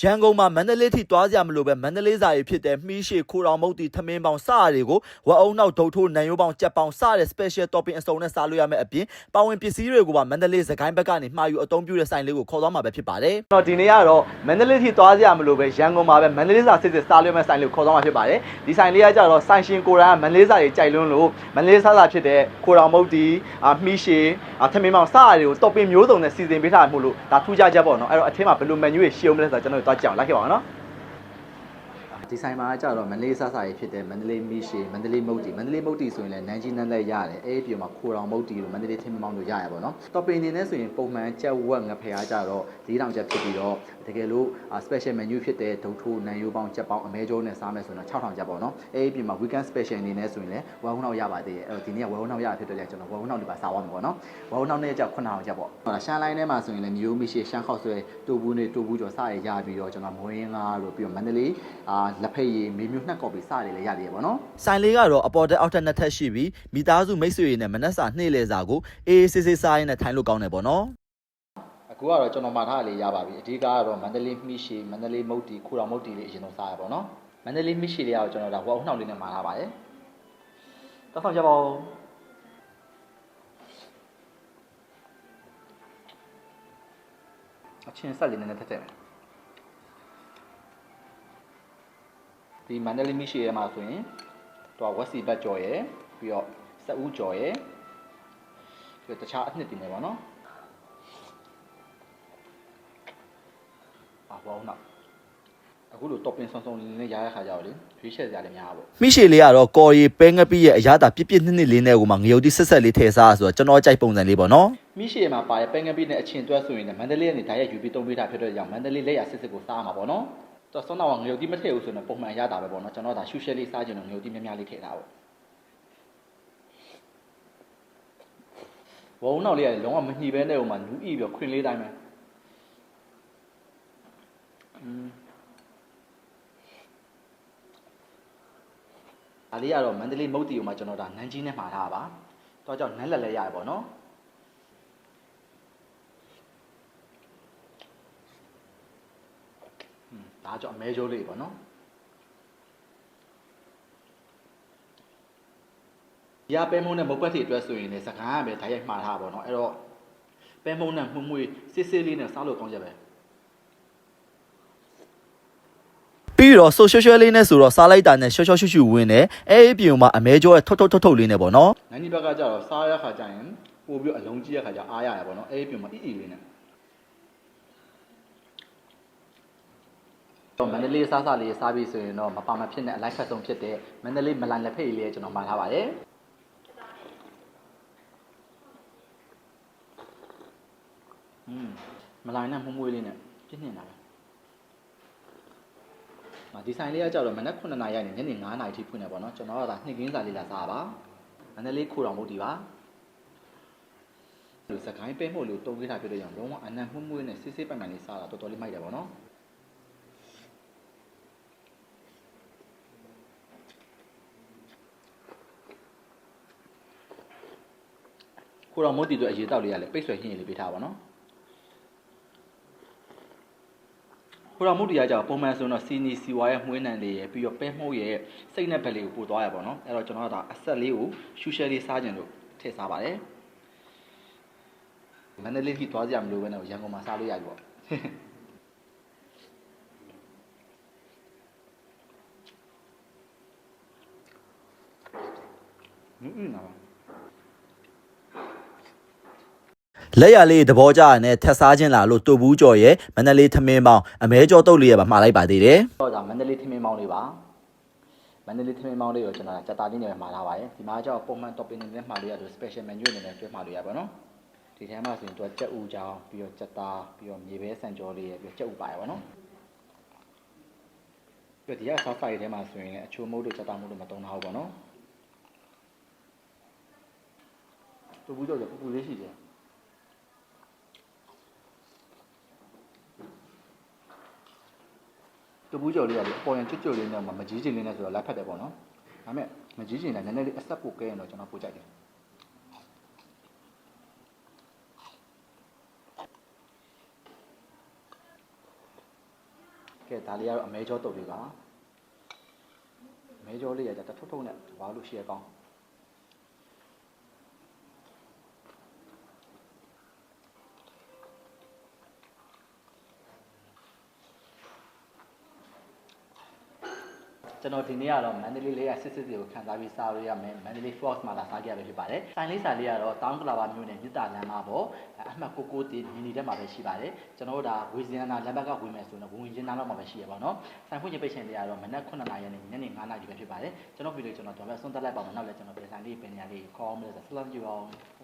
ရန်ကုန်မှာမန္တလေးထိသွားကြမလို့ပဲမန္တလေးစာရီဖြစ်တဲ့မှီးရှည်ခိုတော်မုတ်တီထမင်းပေါင်းစရတွေကိုဝက်အုံနောက်ဒုတ်ထိုးနံရိုးပေါင်းကြက်ပေါင်းစတဲ့ special topping အစုံနဲ့စားလို့ရမယ့်အပြင်ပါဝင်ပစ္စည်းတွေကိုပါမန္တလေးစကိုင်းဘက်ကနေမှာယူအသုံးပြုတဲ့ဆိုင်လေးကိုခေါ်သွားမှာပဲဖြစ်ပါတယ်။တော့ဒီနေ့ကတော့မန္တလေးထိသွားကြမလို့ပဲရန်ကုန်မှာပဲမန္တလေးစာစစ်စစ်စားလို့ရမယ့်ဆိုင်လေးကိုခေါ်သွားမှာဖြစ်ပါတယ်။ဒီဆိုင်လေးကကြတော့ဆိုင်ရှင်ကိုရန်ကမန္တလေးစာတွေကြိုက်လွန်းလို့မန္တလေးစားစာဖြစ်တဲ့ခိုတော်မုတ်တီအာမှီးရှည်အာထမင်းပေါင်းစရတွေကို topping မျိုးစုံနဲ့စီစဉ်ပေးထားမှုလို့ဒါထူးခြားချက်ပေါ့နော်။အဲ့တော့အထင်းမှာဘယ်လို menu တွေရှင်းအောင်လဲဆိုတော့ကျွန်တော်တို့သွားကြည့်အောင်လိုက်ခဲ့ပါအောင်နော်။ ဒီဆိုင်မှာကြတော့မန္တလေးစားစာရေးဖြစ်တဲ့မန္တလေးမီးရှည်မန္တလေးမုတ်တီမန္တလေးမုတ်တီဆိုရင်လည်းနန်းကြီးနန်းလက်ရတယ်အဲ့ဒီပြင်မှာခိုတော်မုတ်တီလို့မန္တလေးထင်းမောင်းလို့ရရပါတော့။ topping အနေနဲ့ဆိုရင်ပုံမှန်ကြက်ဝက်ငဖျားကြတော့4000ကျပ်ဖြစ်ပြီးတော့တကယ်လို့ special menu ဖြစ်တဲ့ဒုတ်ထိုးနန်းရိုးပေါင်းကြက်ပေါင်းအမဲကျိုးနဲ့စားမယ်ဆိုရင်တော့6000ကျပ်ပေါ့နော်။အဲ့ဒီပြင်မှာ weekend special အနေနဲ့ဆိုရင်လည်းဝယ်ဟုံးနောက်ရပါသေးတယ်။အဲ့တော့ဒီနေ့ကဝယ်ဟုံးနောက်ရဖြစ်တဲ့ကြောင့်ကျွန်တော်ဝယ်ဟုံးနောက်ဒီပါစားသွားမှာပေါ့နော်။ဝယ်ဟုံးနောက်နဲ့ကြောက်9000ကျပ်ပေါ့။ဟောရှမ်းလိုင်းထဲမှာဆိုရင်လည်းမျိုးမီးရှည်ရှမ်းခောက်ဆွဲတူဘူးနဲ့တူဘူးကျော်စားရရပြီးတော့ကျွန်တော်မွေးငါတို့ပြီးတော့မန္တလေးအာလက်ဖက်ရည်မေမျိုးနှစ်ကော်ပီစားရလည်းရသေးရပေါ့နော်။ဆိုင်လေးကတော့အပေါ်တက်အောက်တက်နှစ်ထပ်ရှိပြီးမိသားစုမိတ်ဆွေတွေနဲ့မနက်စာနှိမ့်လေစာကိုအေးအေးဆေးဆေးစားရင်းနဲ့ထိုင်လို့ကောင်းတယ်ပေါ့နော်။အခုကတော့ကျွန်တော်မှာထားလေးရပါပြီအဓိကကတော့မန္တလေးမြီးရှည်မန္တလေးမုတ်တီခူတော်မုတ်တီလေးအရင်ဆုံးစားရပါတော့မန္တလေးမြီးရှည်လေးကတော့ကျွန်တော်ဒါဝက်အုံနှောက်လေးနဲ့မှာထားပါတယ်တောက်ဆောင်ကြပါဦးအချင်းဆက်လေးနည်းနည်းထက်ထက် ဒီမန္တလေးမြီးရှည်ထဲမှာဆိုရင်တော့ဝက်စီဘတ်ကြော်ရယ်ပြီးတော့စက်ဦးကြော်ရယ်ပြီးတော့တခြားအနှစ်တင်နေပါတော့啊，ဝေါနောက်အခုလို topping ဆောင်းဆောင်းလေးလေးရရခါကြတော့လေရွေးချယ်စရာလည်းများပါပေါ့မိရှည်လေးကတော့ကော်ရီပဲငပိရဲ့အရသာပြစ်ပြစ်နှစ်နှစ်လေးနဲ့ကိုမှငရုတ်တိဆက်ဆက်လေးထည့်စားဆိုတော့ကျွန်တော်ကြိုက်ပုံစံလေးပေါ့နော်မိရှည်မှာပါတဲ့ပဲငပိနဲ့အချင်းတွဲဆိုရင်လည်းမန္တလေးကနေဓာတ်ရိုက်ယူပြီးတုံးပေးတာဖြစ်တဲ့ကြောင့်မန္တလေးလက်ရစစ်စစ်ကိုစားရမှာပေါ့နော် တော့ဆောင်းတော့ငရုတ်တိမထည့်ဘူးဆိုရင်ပုံမှန်ရတာပဲပေါ့နော်ကျွန်တော်ဒါရှူရှဲလေးစားခြင်းလို့ငရုတ်တိများများလေးထည့်တာပေါ့ဝုံနောက်လေးကလုံးဝမညှိပဲနဲ့ဟိုမှာနူးဤပြီးခွင်လေးတိုင်းပဲอืมဒါလေးကတော့မန္တလေးမုတ်တီကိုမှကျွန်တော်ဒါနန်းကြီးနဲ့မှာထားပါတော့ကြောင့်နန်းလက်လဲရရပေါ့နော်ဟွန်း ဒါကြောင့်အမဲကျိုးလေးပေါ့နော်ရပဲမုံနဲ့မုတ်ပတ်တီအတွက်ဆိုရင်လည်းစကားကပဲဓာတ်ရိုက်မှားထားပါတော့အဲ့တော့ပဲမုံနဲ့မှုံမွေစစ်စစ်လေးနဲ့စားလို့ကောင်းကြပဲပြီးတော့ social လေးနဲ့ဆိုတော့စားလိုက်တာနဲ့ရှော့ရှော့ရှူရှူဝင်တယ်အဲအပြင်မှာအမဲကျော်ရဲ့ထုတ်ထုတ်ထုတ်ထုတ်လေးနဲ့ပေါ့နော်နိုင်ဒီဘက်ကကျတော့စားရခါကျရင်ပို့ပြီးအလုံးကြီးရခါကျအားရရပေါ့နော်အဲအပြင်မှာအီအီလေးနဲ့ တော့မန္တလေးစားစားလေးစားပြီးဆိုရင်တော့မပါမဖြစ်နဲ့အလိုက်ဖက်ဆုံးဖြစ်တဲ့မန္တလေးမလန်လက်ဖက်ရည်လေးကျွန်တော်မှာထားပါတယ်อืมမလိုင်းနဲ့မှုံးမွေးလေးနဲ့ပြင်းနေတာပဲ။ဒီဆိုင်လေးကကြောက်တော့မနက်9နာရီကနေညနေ9နာရီထိဖွင့်နေပါတော့။ကျွန်တော်ကဒါနှစ်ကင်းစာလေးလာစားပါ။မန္တလေးခိုတော်မုတ်ဒီပါ။ဒီစကိုင်းပဲမို့လို့တုံးပေးတာဖြစ်တဲ့ကြောင့်လုံးဝအနံ့မှုမွေးနဲ့စစ်စစ်ပိုင်ပိုင်လေးစားတာတော်တော်လေးမိုက်တယ်ပေါ့နော်။ ခိုတော်မုတ်ဒီတို့အရေးတောက်လေးရလဲပိတ်ဆွဲဟင်းရည်လေးပေးထားပါတော့။ဟိုတော့မုတ်တရားကြောင့်ပုံမှန်ဆိုတော့စီနီစီဝါရဲ့မှွေးနံလေးရယ်ပြီးတော့ပဲမှုတ်ရဲ့စိတ်နဲ့ဘက်လေးကိုပို့သွားရပါတော့အဲ့တော့ကျွန်တော်ကဒါအဆက်လေးကိုရှူရှဲလေးစားကြင်လို့ထည့်စားပါတယ်မန္တလေးကြီးသွားကြမလို့ပဲနဲ့ရန်ကုန်မှာစားလို့ရပြီပေါ့ဟင်းအင်းနော် လက်ရလေးသဘောကျရတဲ့ထက်စားခြင်းလာလို့တူဘူးကြော်ရဲ့မန္တလေးထမင်းပေါင်းအမဲကြော်တုတ်လေးရပါမှားလိုက်ပါသေးတယ်။တော့ဒါမန္တလေးထမင်းပေါင်းလေးပါ။မန္တလေးထမင်းပေါင်းလေးကိုကျွန်တော်စက်တာလေးနဲ့မှာထားပါတယ်။ဒီမှာကျတော့ပုံမှန် topping နဲ့မှာလို့ရတယ် special menu အနေနဲ့တွဲမှာလို့ရပါတော့။ဒီထဲမှာဆိုရင်သူကကြက်ဥကြောင်းပြီးတော့ကြက်သားပြီးတော့မြေပဲဆန်ကြောလေးရပြီးတော့ကြက်ဥပါရပါတော့။ပြီးတော့ဒီက sauce ဖိုင်ထဲမှာဆိုရင်လည်းအချိုမုတ်တို့ကြက်သားမုတ်တို့မတုံးထားဘူးပေါ့နော်။တူဘူးကြော်ပူပူလေးရှိတယ် တပူးကြော်လေးကလေအပေါ်ရင်ကျွတ်ကျွတ်လေးနဲ့မှမကြီးချင်လေးနဲ့ဆိုတော့လက်ဖက်တယ်ပေါ့နော်ဒါပေမဲ့မကြီးချင်လည်းနည်းနည်းလေးအဆက်ပို့ကဲရင်တော့ကျွန်တော်ပို့ကြိုက်တယ်ကဲဒါလေးကတော့အမဲကြောတုတ်လေးပါအမဲကြောလေးရကြတထုံထုံနဲ့ဘာလို့ရှိရကောင်း ကျွန်တော်ဒီနေ့ကတော့မန္တလေးလေးကစစ်စစ်စီကိုခံစားပြီးစားလို့ရမယ်မန္တလေး Fox မှာလာစားကြရပဲဖြစ်ပါတယ်။ဆိုင်လေးစားလေးကတော့တောင်းကလာပါမျိုးနဲ့မြစ်တာလမ်းမှာပေါ့အမှတ်ကိုကိုတီမီနီတက်မှာပဲရှိပါတယ်။ကျွန်တော်တို့ဒါဝေစင်နာလမ်းဘက်ကဝင်မယ်ဆိုတော့ဝင်ဝင်ချင်းနားတော့မှာပဲရှိရပါတော့။ဆိုင်ဖွင့်ခြင်းပိတ်ခြင်းလေးကတော့မနက်9နာရီနဲ့ညနေ9နာရီပဲဖြစ်ပါတယ်။ကျွန်တော်ဗီဒီယိုကျွန်တော်တော့ပဲဆုံးသက်လိုက်ပါမယ်။နောက်လည်းကျွန်တော်ပြန်ဆိုင်လေးပင်နေရာလေးခေါ်အောင်လို့ဆိုဆလမ်ကြည့်ပါဦး။